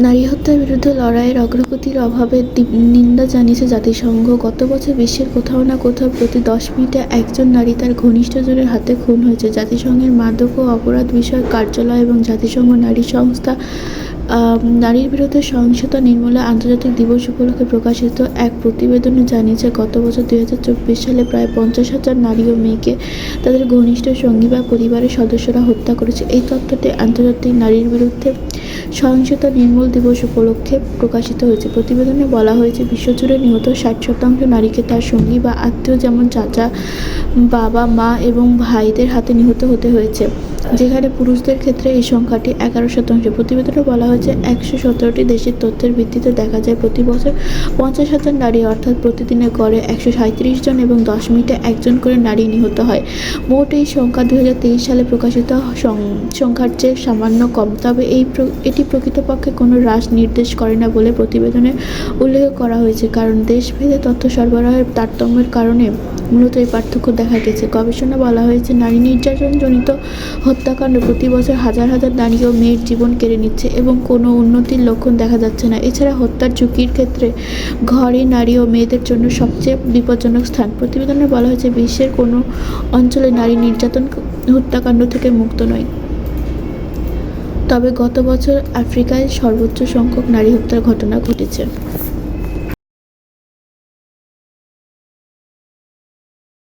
নারী হত্যার বিরুদ্ধে লড়াইয়ের অগ্রগতির অভাবে নিন্দা জানিয়েছে জাতিসংঘ। গত বছর বিশ্বের কোথাও না কোথাও প্রতি দশ মিনিটে একজন নারী তার ঘনিষ্ঠজনের হাতে খুন হয়েছে। জাতিসংঘের মাদক ও অপরাধ বিষয়ক কার্যালয় এবং জাতিসংঘ নারী সংস্থা নারীর বিরুদ্ধে সহিংসতা নির্মূলে আন্তর্জাতিক দিবস উপলক্ষে প্রকাশিত এক প্রতিবেদনে জানিয়েছে, গত বছর দুই হাজার চব্বিশ সালে প্রায় পঞ্চাশ হাজার নারী ও মেয়েকে তাদের ঘনিষ্ঠ সঙ্গী বা পরিবারের সদস্যরা হত্যা করেছে। এই তথ্যটি আন্তর্জাতিক নারীর বিরুদ্ধে সহিংসতা নির্মূল দিবস উপলক্ষে প্রকাশিত হয়েছে। প্রতিবেদনে বলা হয়েছে, বিশ্বজুড়ে নিহত ষাট শতাংশ নারীকে তার সঙ্গী বা আত্মীয় যেমন চাচা, বাবা, মা এবং ভাইদের হাতে নিহত হতে হয়েছে। যেখানে পুরুষদের ক্ষেত্রে এই সংখ্যাটি এগারো শতাংশ। প্রতিবেদনে বলা হয়েছে, একশো সতেরোটি দেশের তথ্যের ভিত্তিতে দেখা যায় প্রতি বছর পঞ্চাশ হাজার নারী অর্থাৎ প্রতিদিনে গড়ে একশো সাঁত্রিশ জন এবং দশ মিনিটে একজন করে নারী নিহত হয়। মোট এই সংখ্যা দু হাজার তেইশ সালে প্রকাশিত সংখ্যার চেয়ে সামান্য কম। তবে এই এটি প্রকৃতপক্ষে কোনো হ্রাস নির্দেশ করে না বলে প্রতিবেদনে উল্লেখ করা হয়েছে। কারণ দেশভেদে তথ্য সরবরাহের তারতম্যের কারণে মূলত এই পার্থক্য দেখা গেছে। গবেষণা বলা হয়েছে, নারী নির্যাতনজনিত হত্যাকাণ্ড প্রতি বছর হাজার হাজার নারী ও মেয়ের জীবন কেড়ে নিচ্ছে এবং কোনো উন্নতির লক্ষণ দেখা যাচ্ছে না। এছাড়া হত্যার ঝুঁকির ক্ষেত্রে ঘরে নারী ও মেয়েদের জন্য সবচেয়ে বিপজ্জনক স্থান। প্রতিবেদনে বলা হয়েছে, বিশ্বের কোনো অঞ্চলে নারী নির্যাতন হত্যাকাণ্ড থেকে মুক্ত নয়। তবে গত বছর আফ্রিকায় সর্বোচ্চ সংখ্যক নারী হত্যার ঘটনা ঘটেছে।